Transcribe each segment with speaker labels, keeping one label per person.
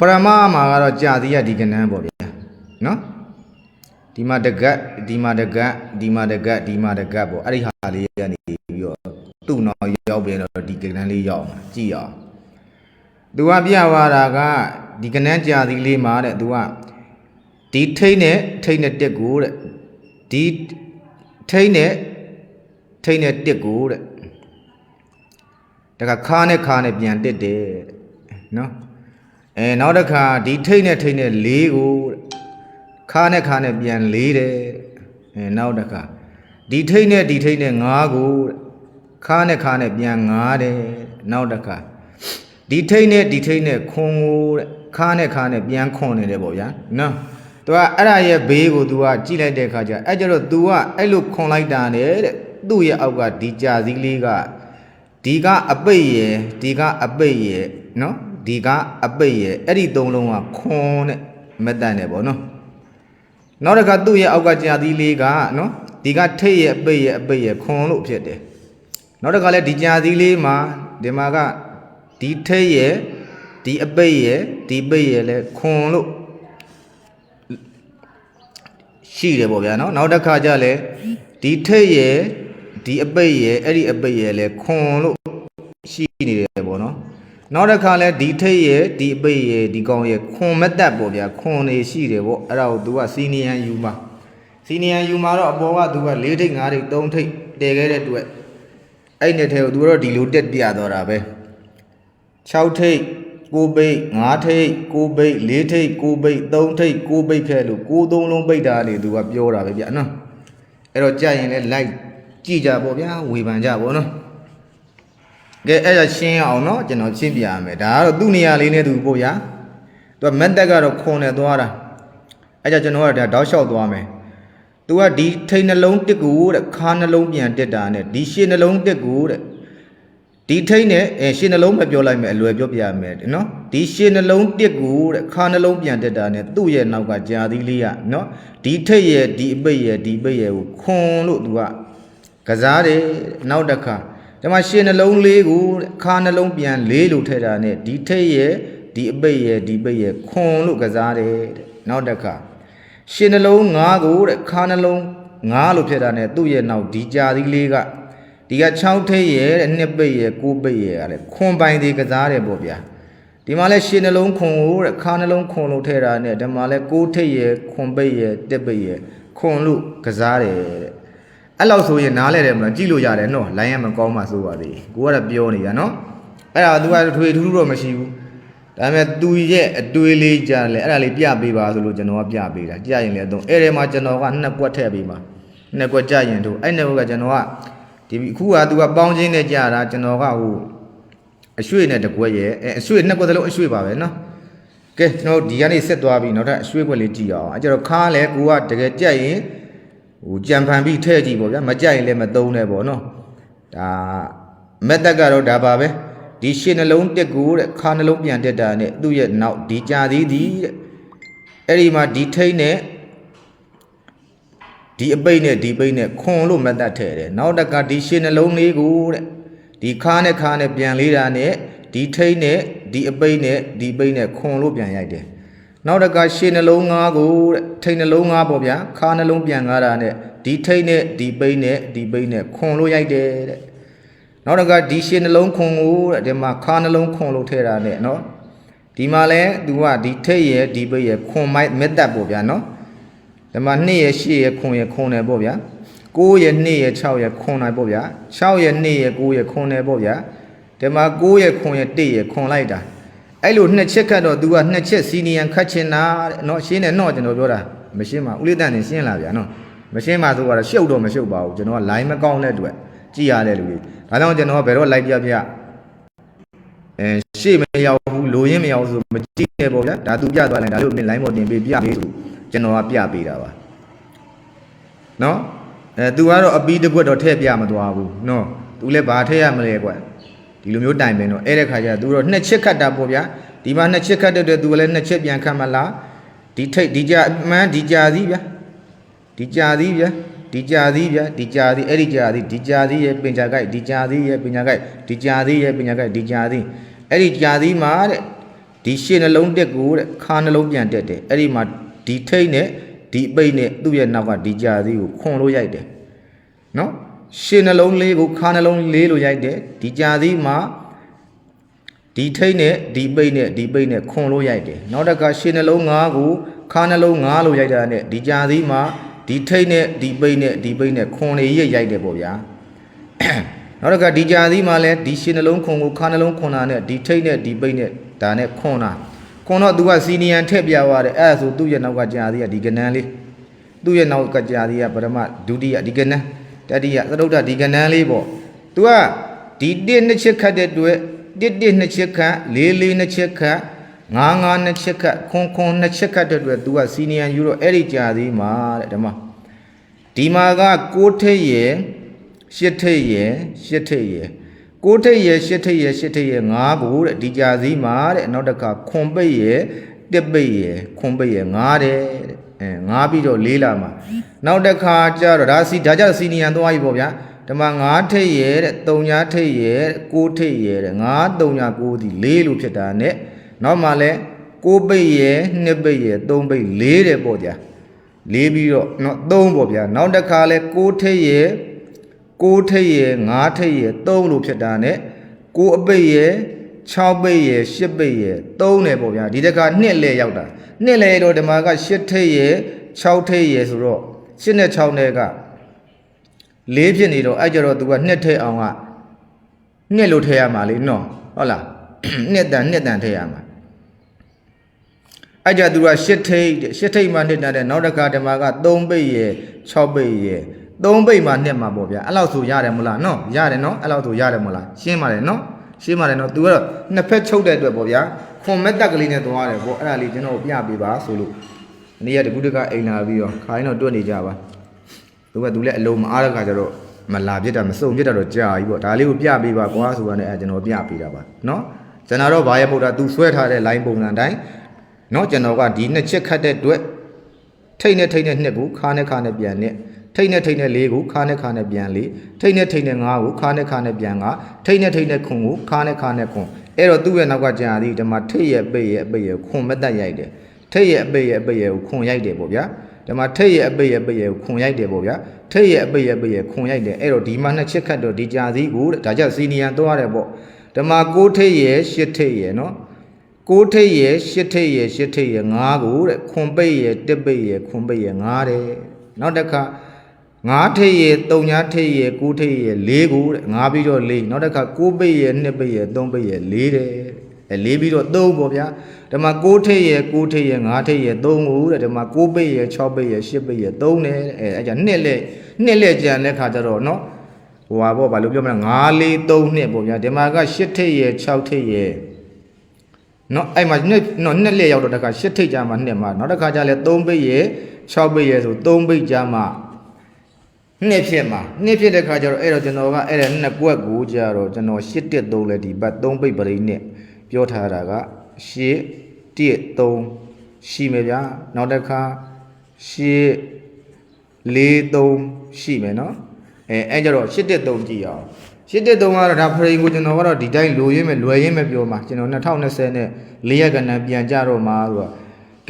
Speaker 1: ပရမမှာကတော့ကြာသီးရဒီကနန်းပေါ့ဗျာနော်ဒီမှာတကတ်ဒီမှာတကတ်ဒီမှာတကတ်ဒီမှာတကတ်ပေါ့အဲ့ဒီဟာလေးကနေပြီးတော့သူ့နောက်ရောက်ပြန်တော့ဒီကနန်းလေးရောက်မှာကြည့်အောင်သူကပြသွားတာကဒီကနန်းကြာသီးလေးမှာတဲ့သူကဒီထိတ်နဲ့ထိတ်နဲ့တက်ကိုတဲ့ဒီထိတ်နဲ့ထိတ်နဲ့တက်ကိုတဲ့တခါခါနဲ့ခါနဲ့ပြန်တက်တယ်တဲ့နော် အဲနောက်တစ်ခါဒီထိတ်နဲ့ထိတ်နဲ့လေးကိုတဲ့ခါနဲ့ခါနဲ့ပြန်လေးတယ်တဲ့အဲနောက်တစ်ခါဒီထိတ်နဲ့ဒီထိတ်နဲ့ငါးကိုတဲ့ခါနဲ့ခါနဲ့ပြန်ငါးတယ်နောက်တစ်ခါဒီထိတ်နဲ့ဒီထိတ်နဲ့ခွန်ကိုတဲ့ခါနဲ့ခါနဲ့ပြန်ခွန်နေတယ်ပေါ့ဗျာနော်သူကအဲ့ဒါရဲ့ဘေးကို तू ကကြည့်လိုက်တဲ့အခါကျအဲ့ကျတော့ तू ကအဲ့လိုခွန်လိုက်တာနဲ့တဲ့သူ့ရဲ့အောက်ကဒီကြာစည်းလေးကဒီကအပိတ်ရယ်ဒီကအပိတ်ရယ်နော် ဒီကအပိတ်ရယ်အဲ့ဒီသုံးလုံးကခွန်နဲ့မတန်တယ်ပေါ့နော်နောက်တစ်ခါသူ့ရဲ့အောက်ကကြာသီးလေးကနော်ဒီကထိတ်ရယ်အပိတ်ရယ်အပိတ်ရယ်ခွန်လို့ဖြစ်တယ်နောက်တစ်ခါလဲဒီကြာသီးလေးမှာဒီမှာကဒီထိတ်ရယ်ဒီအပိတ်ရယ်ဒီပိတ်ရယ်လဲခွန်လို့ရှိတယ်ပေါ့ဗျာနော်နောက်တစ်ခါကျလဲဒီထိတ်ရယ်ဒီအပိတ်ရယ်အဲ့ဒီအပိတ်ရယ်လဲခွန်လို့ရှိနေတယ်ပေါ့နော် နောက်တစ်ခါလဲဒီထိတ်ရဲ့ဒီအပိတ်ရဲ့ဒီကောင်ရဲ့ခွန်မတက်ပေါ့ဗျာခွန်နေရှိတယ်ပေါ့အဲ့ဒါကို तू ကစီနီယန်ယူမှာစီနီယန်ယူမှာတော့အပေါ်က तू က၄ထိတ်၅ထိတ်၃ထိတ်တည်ခဲ့တဲ့အတွက်အဲ့နဲ့ထဲကို तू တော့ဒီလိုတက်ပြသွားတာပဲ6ထိတ်9ပိတ်5ထိတ်9ပိတ်4ထိတ်9ပိတ်3ထိတ်9ပိတ်ခဲ့လို့9သုံးလုံးပိတ်တာလေ तू ကပြောတာပဲဗျာနော်အဲ့တော့ကြာရင်လဲလိုက်ကြည့်ကြပေါ့ဗျာဝေဖန်ကြပေါ့နော် ကဲအဲ့ဒါရှင်းအောင်နော်ကျွန်တော်ရှင်းပြရမယ်ဒါကတော့သူ့နေရာလေးနဲ့သူပို့ရသူကမက်တက်ကတော့ခွန်နဲ့သွားတာအဲ့ကြကျွန်တော်ကဒါတောက်လျှောက်သွားမယ်သူကဒီထိန်နှလုံးတက်ကိုတဲ့ခါနှလုံးပြန်တက်တာနဲ့ဒီရှင်းနှလုံးတက်ကိုတဲ့ဒီထိန်နဲ့အဲရှင်းနှလုံးမပြောလိုက်မယ်အလွယ်ပြောပြရမယ်နော်ဒီရှင်းနှလုံးတက်ကိုတဲ့ခါနှလုံးပြန်တက်တာနဲ့သူ့ရဲ့နောက်ကကြာသီးလေးကနော်ဒီထိတ်ရဲ့ဒီအပိတ်ရဲ့ဒီပိတ်ရဲ့ကိုခွန်လို့သူကကစားတယ်နောက်တစ်ခါ ဒီမှာရှင်းနှလုံးလေးကိုခါနှလုံးပြန်လေးလို့ထည့်တာနဲ့ဒီထိတ်ရဲ့ဒီအပိတ်ရဲ့ဒီပိတ်ရဲ့ခွန်လို့ကစားတယ်တဲ့နောက်တစ်ခါရှင်းနှလုံး၅ကိုတဲ့ခါနှလုံး၅လို့ဖြစ်တာနဲ့သူ့ရဲ့နောက်ဒီကြာသီးလေးကဒီက6ထိတ်ရဲ့တဲ့နှစ်ပိတ်ရဲ့9ပိတ်ရဲ့ကလည်းခွန်ပိုင်သေးကစားတယ်ပေါ့ဗျာဒီမှာလဲရှင်းနှလုံးခွန်ကိုတဲ့ခါနှလုံးခွန်လို့ထည့်တာနဲ့ဒီမှာလဲ9ထိတ်ရဲ့ခွန်ပိတ်ရဲ့တစ်ပိတ်ရဲ့ခွန်လို့ကစားတယ်တဲ့ အဲ့လောက်ဆိုရင်နားလဲတယ်မလားကြည့်လို့ရတယ်နော်လိုင်းရမကောင်းမှဆိုပါသေးကိုကတော့ပြောနေတာနော်အဲ့ဒါကသူကထွေထူးတော့မရှိဘူးဒါပေမဲ့သူရဲ့အတွေးလေးကြားလဲအဲ့ဒါလေးပြပေးပါဆိုလို့ကျွန်တော်ကပြပေးတာကြရင်လည်းအသုံးအဲ့ဒီမှာကျွန်တော်ကနှစ်ကွက်ထည့်ပေးပါနှစ်ကွက်ကြရင်တို့အဲ့နှစ်ကွက်ကကျွန်တော်ကဒီအခုကသူကပေါင်းချင်းနဲ့ကြတာကျွန်တော်ကဟိုအရွှေ့နဲ့တကွက်ရဲ့အရွှေ့နှစ်ကွက်သလုံးအရွှေ့ပါပဲနော်ကဲကျွန်တော်ဒီကနေ့ဆက်သွားပြီနောက်ထပ်အရွှေ့ကွက်လေးကြည့်အောင်အဲ့ကျတော့ခါလဲကိုကတကယ်ကြက်ရင် ဟိုကြံဖန်ပြီးထဲကြည့်ပေါ့ဗျာမကြိုက်ရင်လည်းမသုံးနဲ့ပေါ့နော်ဒါမက်သက်ကတော့ဒါပါပဲဒီရှင်းနှလုံးတက်ကိုတဲ့ခါနှလုံးပြန်တက်တာနဲ့သူ့ရဲ့နောက်ဒီကြာသေးသည်တဲ့အဲ့ဒီမှာဒီထိတ်နဲ့ဒီအပိတ်နဲ့ဒီပိတ်နဲ့ခွန်လို့မက်သက်ထဲတယ်နောက်တကဒီရှင်းနှလုံးလေးကိုတဲ့ဒီခါနဲ့ခါနဲ့ပြန်လေးတာနဲ့ဒီထိတ်နဲ့ဒီအပိတ်နဲ့ဒီပိတ်နဲ့ခွန်လို့ပြန်ရိုက်တယ် နောက်တကရှင်းနှလုံးငါးကိုတဲ့ထိတ်နှလုံးငါးပေါ့ဗျာခါနှလုံးပြန်ငါးတာနဲ့ဒီထိတ်နဲ့ဒီပိတ်နဲ့ဒီပိတ်နဲ့ခွန်လို့ရိုက်တယ်တဲ့နောက်တကဒီရှင်းနှလုံးခွန်ကိုတဲ့ဒီမှာခါနှလုံးခွန်လို့ထည့်တာနဲ့နော်ဒီမှာလဲသူကဒီထိတ်ရဲ့ဒီပိတ်ရဲ့ခွန်မိုက်မက်တက်ပေါ့ဗျာနော်ဒီမှာ2ရဲ့8ရဲ့ခွန်ရဲ့ခွန်တယ်ပေါ့ဗျာ9ရဲ့2ရဲ့6ရဲ့ခွန်နိုင်ပေါ့ဗျာ6ရဲ့2ရဲ့9ရဲ့ခွန်တယ်ပေါ့ဗျာဒီမှာ9ရဲ့ခွန်ရဲ့1ရဲ့ခွန်လိုက်တာ အဲ့လိုနှစ်ချက်ခတ်တော့ तू ကနှစ်ချက်စီနီယံခတ်ချင်တာတဲ့နော်ရှင်းတယ်နော်ကျွန်တော်ပြောတာမရှင်းပါဦးလေးတန်နေရှင်းလာဗျာနော်မရှင်းပါဆိုတော့ရှုပ်တော့မရှုပ်ပါဘူးကျွန်တော်က line မကောင်းတဲ့အတွက်ကြည်ရတဲ့လူကြီးဒါကြောင့်ကျွန်တော်ကဘယ်တော့ line ပြပြအဲရှေ့မရောက်ဘူးလိုရင်းမရောက်ဆိုမကြည့်ခဲ့ပေါ့ဗျာဒါ तू ပြသွားလိုက်ဒါလို့မင်း line ပေါ်တင်ပေးပြပေးဆိုကျွန်တော်ကပြပေးတာပါနော်အဲ तू ကတော့အပီးတစ်ခွက်တော့ထည့်ပြမသွားဘူးနော် तू လည်းဘာထည့်ရမလဲကွာ ဒီလိုမျိုးတိုင်ပင်တော့အဲ့တဲ့ခါကျသူတို့နှစ်ချက်ခတ်တာပေါ့ဗျာဒီမှာနှစ်ချက်ခတ်တဲ့အတွက်သူကလည်းနှစ်ချက်ပြန်ခတ်မလားဒီထိတ်ဒီကြာအမှန်ဒီကြာသည်ဗျာဒီကြာသည်ဗျာဒီကြာသည်ဗျာဒီကြာသည်အဲ့ဒီကြာသည်ဒီကြာသည်ရဲ့ပင်ကြာကိုက်ဒီကြာသည်ရဲ့ပင်ကြာကိုက်ဒီကြာသည်ရဲ့ပင်ကြာကိုက်ဒီကြာသည်အဲ့ဒီကြာသည်မှာတဲ့ဒီရှေ့နှလုံးတက်ကိုတဲ့ခါနှလုံးပြန်တက်တယ်အဲ့ဒီမှာဒီထိတ်နဲ့ဒီပိတ်နဲ့သူ့ရဲ့နောက်ကဒီကြာသေးကိုခွန်လို့ရိုက်တယ်နော် ရှေ့နှလုံးလေးကိုခါနှလုံးလေးလို့ရိုက်တယ်ဒီကြာသေးမှာဒီထိတ်နဲ့ဒီပိတ်နဲ့ဒီပိတ်နဲ့ခွန်လို့ရိုက်တယ်နောက်တစ်ခါရှေ့နှလုံး၅ကိုခါနှလုံး၅လို့ရိုက်တာနဲ့ဒီကြာသေးမှာဒီထိတ်နဲ့ဒီပိတ်နဲ့ဒီပိတ်နဲ့ခွန်လေးရရိုက်တယ်ပေါ့ဗျာနောက်တစ်ခါဒီကြာသီးမှာလဲဒီရှင်နှလုံးခွန်ကိုခါနှလုံးခွန်တာနဲ့ဒီထိတ်နဲ့ဒီပိတ်နဲ့ဒါနဲ့ခွန်တာခွန်တော့ तू ကစီနီယန်ထည့်ပြသွားတယ်အဲ့ဒါဆိုသူ့ရဲ့နောက်ကကြာသီးကဒီကနန်းလေးသူ့ရဲ့နောက်ကကြာသီးကပထမဒုတိယဒီကနန်း တတိယသရုတ်တဒီကနန်းလေးပေါ့ तू ကဒီတစ်နှစ်ချက်ခတ်တဲ့တွေ့တစ်တစ်နှစ်ချက်ခတ်လေးလေးနှစ်ချက်ခတ်ငါးငါးနှစ်ချက်ခတ်ခွန်ခွန်နှစ်ချက်ခတ်တဲ့တွေ့ तू ကစီနီယန်ယူတော့အဲ့ဒီကြာသီးမှာတဲ့ဓမ္မဒီမှာက6ထိပ်ရယ်8ထိပ်ရယ်8ထိပ်ရယ်6ထိပ်ရယ်8ထိပ်ရယ်8ထိပ်ရယ်5ကိုတဲ့ဒီကြာစည်းမှာတဲ့နောက်တစ်ခါခွန်ပိတ်ရယ် တစ်ပိတ်ရယ်ခွန်ပိတ်ရယ်5တဲ့အဲ5ပြီးတော့4လာမှာနောက်တစ်ခါကျတော့ဒါစီဒါကြစီနီယန်သွားပြီပေါ့ဗျာဒီမှာ5ထိပ်ရယ်တဲ့3ညာထိပ်ရယ်6ထိပ်ရယ်တဲ့5 3ညာ9ဒီ4လို့ဖြစ်တာနဲ့နောက်မှလဲ6ပိတ်ရယ်2ပိတ်ရယ်3ပိတ်4တဲ့ပေါ့ဗျာ လေးပြီးတော့เนาะ3ပေါ့ဗျာနောက်တစ်ခါလဲ6ထိပ်ရယ်6ထိပ်ရယ်5ထိပ်ရယ်3လို့ဖြစ်တာ ਨੇ 6အပိတ်ရယ် 6ပိတ်ရယ်10ပိတ်ရယ်3တယ်ပေါ့ဗျာဒီတစ်ခါနှစ်လဲရောက်တာနှစ်လဲတော့ဒီမှာက10ထိပ်ရယ်6ထိပ်ရယ်ဆိုတော့10နဲ့6နဲ့က4ဖြစ်နေတော့အဲ့ကြတော့ तू ကနှစ်ထိပ်အောင်ကနှစ်လို့ထည့်ရမှာလေနော်ဟုတ်လားနှစ်တန်နှစ်တန်ထည့်ရမှာအဲ့ကြသူကရှစ်ထိတ်တဲ့ရှစ်ထိတ်မှနှစ်တန်းတဲ့နောက်တစ်ခါဓမ္မက3ပိတ်ရယ်6ပိတ်ရယ်3ပိတ်မှနှစ်မှာပေါ့ဗျာအဲ့လောက်ဆိုရတယ်မလားနော်ရတယ်နော်အဲ့လောက်ဆိုရတယ်မလားရှင်းပါတယ်နော် ရှင်းပါတယ်နော်သူကတော့နှစ်ဖက်ချုပ်တဲ့အတွက်ပေါ့ဗျာဖွန်မက်တက်ကလေးနဲ့သွားတယ်ပေါ့အဲ့ဒါလေးကျွန်တော်ပြပေးပါဆိုလို့နေ့ရက်တကူတကအိမ်လာပြီးတော့ခိုင်းတော့တွတ်နေကြပါသူကသူလည်းအလုံးမအားတဲ့ခါကျတော့မလာပြစ်တာမစုံပြစ်တာတော့ကြာပြီပေါ့ဒါလေးကိုပြပေးပါကွာဆိုတာနဲ့အဲကျွန်တော်ပြပေးတာပါနော်ကျွန်တော်တော့ဘာရဲ့ပုံတာသူဆွဲထားတဲ့ line ပုံစံအတိုင်းနော်ကျွန်တော်ကဒီနှစ်ချက်ခတ်တဲ့အတွက်ထိတ်နဲ့ထိတ်နဲ့နှစ်ကိုခါနဲ့ခါနဲ့ပြန်နဲ့ ထိတ်နဲ့ထိတ်နဲ့လေးကိုခါနဲ့ခါနဲ့ပြန်လေးထိတ်နဲ့ထိတ်နဲ့ငါးကိုခါနဲ့ခါနဲ့ပြန်ငါထိတ်နဲ့ထိတ်နဲ့ခွန်ကိုခါနဲ့ခါနဲ့ခွန်အဲ့တော့သူ့ရဲ့နောက်ကကြာသည်ဒီမှာထိတ်ရဲ့ပိတ်ရဲ့အပိတ်ရဲ့ခွန်မတက်ရိုက်တယ်ထိတ်ရဲ့အပိတ်ရဲ့အပိတ်ရဲ့ကိုခွန်ရိုက်တယ်ပေါ့ဗျာဒီမှာထိတ်ရဲ့အပိတ်ရဲ့အပိတ်ရဲ့ကိုခွန်ရိုက်တယ်ပေါ့ဗျာထိတ်ရဲ့အပိတ်ရဲ့အပိတ်ရဲ့ခွန်ရိုက်တယ်အဲ့တော့ဒီမှာနှစ်ချက်ခတ်တော့ဒီကြာသည်ကိုတဲ့ဒါကြောင့်စီနီယန်သွားရတယ်ပေါ့ဒီမှာကိုထိတ်ရဲ့ရှစ်ထိတ်ရဲ့နော်ကိုထိတ်ရယ်ရှစ်ထိတ်ရယ်ရှစ်ထိတ်ရယ်ငါးကိုတဲ့ခွန်ပိတ်ရယ်တစ်ပိတ်ရယ်ခွန်ပိတ်ရယ်ငါးတဲ့နောက်တစ်ခါ ငါးထိတ်ရယ်သုံးညာထိတ်ရယ်ကိုထိတ်ရယ်လေးကိုတဲ့ငါးပြီးတော့လေးနောက်တစ်ခါကိုပိတ်ရယ်နှစ်ပိတ်ရယ်သုံးပိတ်ရယ်လေးတဲ့အဲလေးပြီးတော့သုံးပေါ့ဗျာဒီမှာကိုထိတ်ရယ်ကိုထိတ်ရယ်ငါးထိတ်ရယ်သုံးကိုတဲ့ဒီမှာကိုပိတ်ရယ်6ပိတ်ရယ်10ပိတ်ရယ်သုံးတယ်အဲအဲကြနှစ်လက်နှစ်လက်ကြံတဲ့ခါကျတော့နော်ဟိုဟာပေါ့ဘာလို့ပြောမလဲ9 4 3နှစ်ပေါ့ဗျာဒီမှာက10ထိတ်ရယ်6ထိတ်ရယ်နော်အဲ့မှာနှစ်နော်နှစ်လက်ရောက်တော့တခါရှစ်ထိတ်ကြမှာနှစ်မှာနောက်တစ်ခါကျလဲ3ပိတ်ရယ်6ပိတ်ရယ်ဆို3ပိတ်ကြမှာ နှစ်ဖြစ်မှာနှစ်ဖြစ်တဲ့ခါကျတော့အဲ့တော့ကျွန်တော်ကအဲ့ဒါနှစ်ကွက်ကိုကြတော့ကျွန်တော်ရှစ်တက်3လဲဒီဘတ်3ပိတ်ပရိနဲ့ပြောထားတာကရှစ်တက်3ရှိမယ်ဗျာနောက်တစ်ခါရှစ်4 3ရှိမယ်နော်အဲအဲ့ကြတော့ရှစ်တက်3ကြည့်အောင်ရှစ်တက်တုံးကတော့ဒါဖရိန်ကိုကျွန်တော်ကတော့ဒီတိုင်းလိုရင်းမဲ့လွယ်ရင်းမဲ့ပြောမှာကျွန်တော်2020နဲ့၄ရက်ကနန်းပြန်ကြတော့မှာဆိုတော့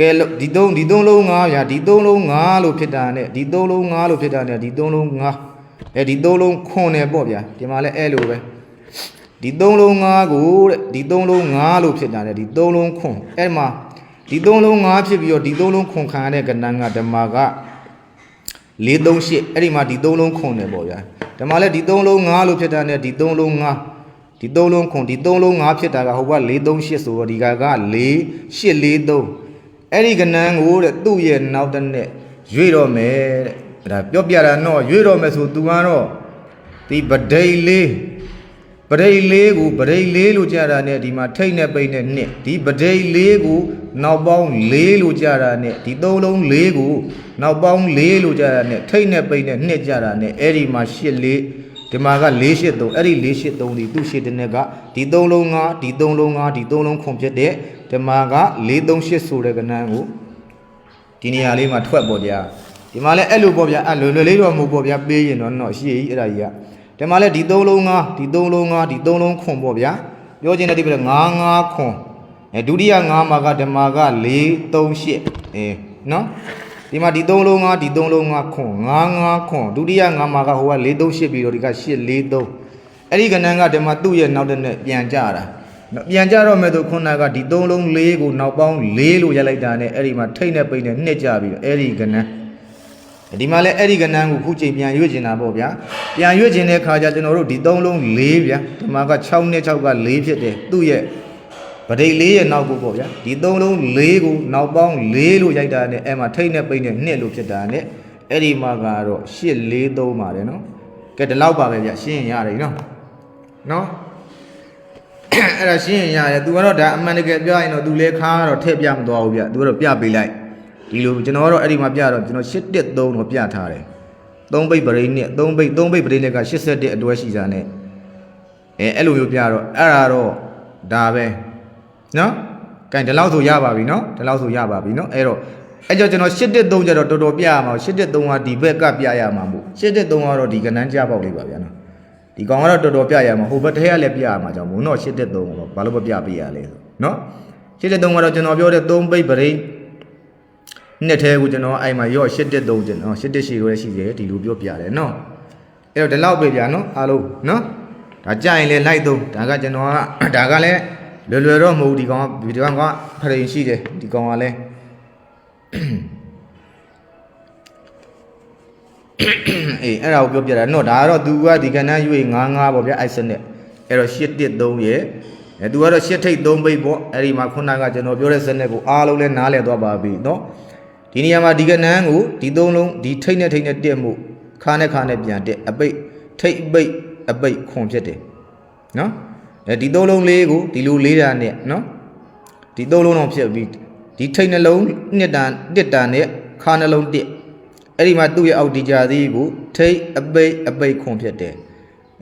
Speaker 1: ကဲလို့ဒီသုံးဒီသုံးလုံး9ရာဒီသုံးလုံး9လို့ဖြစ်တာနဲ့ဒီသုံးလုံး9လို့ဖြစ်တာနဲ့ဒီသုံးလုံး9အဲဒီသုံးလုံးခွန်တယ်ပေါ့ဗျာဒီမှာလည်းအဲ့လိုပဲဒီသုံးလုံး9ကိုတဲ့ဒီသုံးလုံး9လို့ဖြစ်တာနဲ့ဒီသုံးလုံးခွန်အဲ့မှာဒီသုံးလုံး9ဖြစ်ပြီးတော့ဒီသုံးလုံးခွန်ခံရတဲ့ကဏ္ဍကဓမ္မက438အဲ့ဒီမှာဒီ3လုံးခွန်တယ်ပေါ့ဗျာဒီမှာလည်းဒီ3လုံး5လို့ဖြစ်တာနဲ့ဒီ3လုံး5ဒီ3လုံးခွန်ဒီ3လုံး5ဖြစ်တာကဟိုက438ဆိုတော့ဒီကက4843 အဲ့ဒီကဏ္ဍကိုတဲ့သူ့ရဲ့နောက်တစ်နဲ့ရွေ့တော့မယ်တဲ့ဒါပြောပြတာတော့ရွေ့တော့မယ်ဆိုသူကတော့ဒီပဒိတ်လေးပဒိတ်လေးကိုပဒိတ်လေးလို့ကြာတာနဲ့ဒီမှာထိတ်နဲ့ပိတ်နဲ့နှစ်ဒီပဒိတ်လေးကိုနောက်ပေါင်းလေးလို့ကြာတာနဲ့ဒီသုံးလုံးလေးကိုနောက်ပေါင်းလေးလို့ကြာတာနဲ့ထိတ်နဲ့ပိတ်နဲ့နှစ်ကြာတာနဲ့အဲ့ဒီမှာရှစ်လေး ဒီမှာက483အဲ့ဒီ483ဒီသူ့ရှစ်တဲ့နဲ့ကဒီသုံးလုံးကဒီသုံးလုံးကဒီသုံးလုံးခွန်ဖြစ်တဲ့ဒီမှာက438ဆိုတဲ့ကဏ္ဍကိုဒီနေရာလေးမှာထွက်ပေါ့ဗျာဒီမှာလည်းအဲ့လိုပေါ့ဗျာအဲ့လွယ်လွယ်လေးတော့မဟုတ်ပေါ့ဗျာပေးရင်တော့တော့ရှိရည်အဲ့ဒါကြီးကဒီမှာလည်းဒီသုံးလုံးငါဒီသုံးလုံးငါဒီသုံးလုံးခွန်ပေါ့ဗျာပြောချင်တဲ့ဒီပြငါးငါးခွန်အဲဒုတိယ9မှာကဓမ္မာက4 3 8အဲနော် ဒီမှာဒီ3လုံး9ဒီ3လုံး9ခွန်9 9ခွန်ဒုတိယ9မှာကဟိုက4 3 8ပြီးတော့ဒီက8 4 3အဲ့ဒီကဏ္ဍကဓမ္မာသူ့ရဲ့နောက်တဲ့နဲ့ပြန်ကြတာနော်ပြန်ကြတော့မဲ့သူခုနကဒီ3လုံး4ကိုနောက်ပေါင်း4လို့ရိုက်လိုက်တာနဲ့အဲ့ဒီမှာထိတ်နဲ့ပိတ်နဲ့နှစ်ကြပြီးတော့အဲ့ဒီကဏ္ဍဒီမှာလဲအဲ့ဒီကဏ္ဍကိုခုချိန်ပြန်ရွေ့ကျင်တာပေါ့ဗျာပြန်ရွေ့ကျင်တဲ့ခါကျကျွန်တော်တို့ဒီ3လုံး4ဗျာဒီမှာက6နဲ့6က4ဖြစ်တယ်သူ့ရဲ့ ပဒိတ်လေးရဲ့နောက်ကိုပေါ့ဗျာဒီသုံးလုံးလေးကိုနောက်ပေါင်းလေးလို့ရိုက်တာနဲ့အဲ့မှာထိတ်နဲ့ပိတ်နဲ့နှစ်လို့ဖြစ်တာနဲ့အဲ့ဒီမှာကတော့8 4 3ပါတယ်နော်ကဲဒီလောက်ပါပဲဗျာရှင်းရင်ရတယ်နော်နော်အဲ့ဒါရှင်းရင်ရတယ်သူကတော့ဒါအမှန်တကယ်ပြောရင်တော့သူလည်းခါကတော့ထည့်ပြမသွားဘူးဗျသူကတော့ပြပေးလိုက်ဒီလိုကျွန်တော်ကတော့အဲ့ဒီမှာပြတော့ကျွန်တော်8 1 3တော့ပြထားတယ်3ဘိတ်ပရိနဲ့3ဘိတ်3ဘိတ်ပရိနဲ့က81အတွဲရှိတာနဲ့အဲအဲ့လိုမျိုးပြတော့အဲ့ဒါတော့ဒါပဲ နော်ကဲဒီလောက်ဆိုရပါပြီနော်ဒီလောက်ဆိုရပါပြီနော်အဲ့တော့အဲ့ကြောင့်ကျွန်တော်813ကျတော့တော်တော်ပြရမှာ813ကဒီဘက်ကပြရမှာမို့813ကတော့ဒီကနန်းကြပေါက်လေးပါဗျာနော်ဒီကောင်ကတော့တော်တော်ပြရမှာဟိုဘက်ထဲကလည်းပြရမှာကြောင့်မို့နော်813ကိုဘာလို့မပြပေးရလဲဆိုနော်813ကတော့ကျွန်တော်ပြောတဲ့3ပိတ်ပရိနှစ်ထဲကိုကျွန်တော်အဲ့မှာရော့813ကျွန်တော်8ရှိလို့လည်းရှိတယ်ဒီလိုပြောပြတယ်နော်အဲ့တော့ဒီလောက်ပဲဗျာနော်အားလုံးနော်ဒါကြရင်လည်းလိုက်သုံးဒါကကျွန်တော်ကဒါကလည်း လွယ်လွယ်တော့မဟုတ်ဘူးဒီကောင်ကဒီကောင်ကဖရင်ရှိတယ်ဒီကောင်ကလည်းအေးအဲ့ဒါကိုပြောပြတာနော်ဒါကတော့ तू ကဒီကဏ္ဍရွေ99ပေါ့ဗျာအဲ့စနစ်အဲ့တော့813ရဲ့အဲ तू ကတော့8ထိပ်3ဘိတ်ပေါ့အဲ့ဒီမှာခုနကကျွန်တော်ပြောတဲ့စနစ်ကိုအားလုံးလဲနားလည်သွားပါပြီနော်ဒီနေရာမှာဒီကဏ္ဍကိုဒီသုံးလုံးဒီထိပ်နဲ့ထိပ်နဲ့တက်မှုခါနဲ့ခါနဲ့ပြန်တက်အပိတ်ထိပ်အပိတ်အပိတ်ခွန်ဖြစ်တယ်နော် အဲဒီသုံးလုံးလေးကိုဒီလိုလေးတာနဲ့နော်ဒီသုံးလုံးတော့ဖြစ်ပြီးဒီထိပ်နှလုံးနှစ်တန်တစ်တန်နဲ့ခါနှလုံးတစ်အဲ့ဒီမှာသူ့ရဲ့အောက်ဒီကြသေးကိုထိပ်အပိတ်အပိတ်ခွန်ဖြစ်တယ်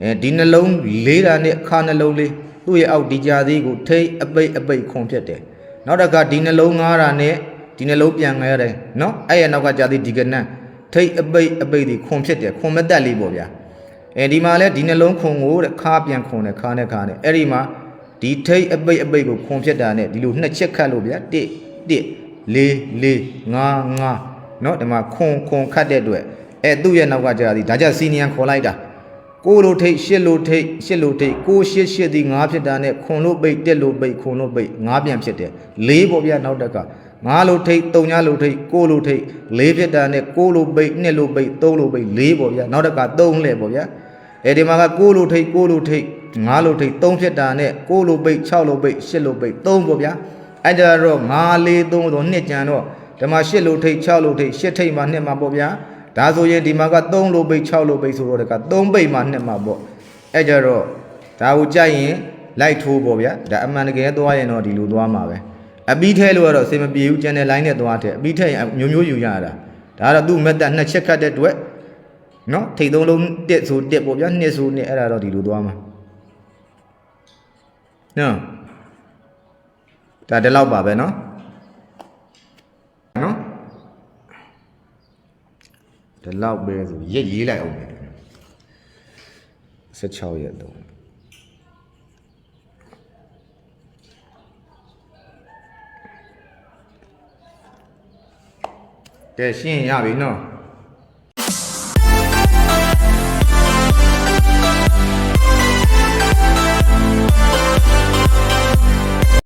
Speaker 1: အဲဒီနှလုံးလေးတာနဲ့ခါနှလုံးလေးသူ့ရဲ့အောက်ဒီကြသေးကိုထိပ်အပိတ်အပိတ်ခွန်ဖြစ်တယ်နောက်တစ်ခါဒီနှလုံးငားတာနဲ့ဒီနှလုံးပြန်ငဲရတယ်နော်အဲ့ရဲ့နောက်ကကြသေးဒီကနန်းထိပ်အပိတ်အပိတ်ဒီခွန်ဖြစ်တယ်ခွန်မတက်လေးပေါ့ဗျာ အဲဒီမှာလဲဒီနှလုံးခွန်ကိုတဲ့ခါပြန်ခွန်တယ်ခါနဲ့ခါနဲ့အဲ့ဒီမှာဒီထိတ်အပိတ်အပိတ်ကိုခွန်ဖြစ်တာနဲ့ဒီလိုနှစ်ချက်ခတ်လို့ဗျာ1 1 4 4 5 5เนาะဒီမှာခွန်ခွန်ခတ်တဲ့အတွက်အဲသူ့ရဲ့နောက်ကကြာသည်ဒါကြစီနီယံခေါ်လိုက်တာကိုလိုထိတ်ရှစ်လိုထိတ်ရှစ်လိုထိတ်ကိုရှစ်ရှစ်ဒီငါးဖြစ်တာနဲ့ခွန်လို့ပိတ်တက်လို့ပိတ်ခွန်လို့ပိတ်ငါးပြန်ဖြစ်တယ်လေးပေါ့ဗျာနောက်တက်က ငါးလိုထိတ်တုံညာလိုထိတ်ကိုလိုထိတ်လေးဖြစ်တာနဲ့ကိုလိုပိတ်နှစ်လိုပိတ်သုံးလိုပိတ်လေးပေါ့ဗျာနောက်တက်ကသုံးလဲပေါ့ဗျာအဲဒီမှာက6လို့ထိတ်6လို့ထိတ်9လို့ထိတ်3ဖြစ်တာနဲ့6လို့ပိတ်6လို့ပိတ်8လို့ပိတ်3ပေါ့ဗျာအဲ့ဒါတော့9 4 3ဆိုနှစ်ကြံတော့ဒီမှာ8လို့ထိတ်6လို့ထိတ်8ထိတ်မှာနှစ်မှာပေါ့ဗျာဒါဆိုရင်ဒီမှာက3လို့ပိတ်6လို့ပိတ်ဆိုတော့တက3ပိတ်မှာနှစ်မှာပေါ့အဲ့ကြတော့ဒါကိုကြိုက်ရင်လိုက်ထိုးပေါ့ဗျာဒါအမှန်တကယ်သွားရင်တော့ဒီလိုသွားမှာပဲ အပီးထဲလို့ကတော့အစင်မပြေဘူးကျန်တဲ့ line နဲ့သွားတယ်အပီးထဲရင်မျိုးမျိုးယူရတာဒါကတော့သူ့ method နှစ်ချက်ခတ်တဲ့အတွက်နော်ထိတ်သုံးလုံးတစ်ဆိုတစ်ပေါ့ဗျာနှစ်ဆိုနှစ်အဲ့ဒါတော့ဒီလိုသွားမှာနော်ဒါဒီလောက်ပါပဲနော်နော်ဒီလောက်ပဲဆိုရက်ရေးလိုက်အောင်မယ်16ရက်တော့ ကဲရှင်းရပြီနော်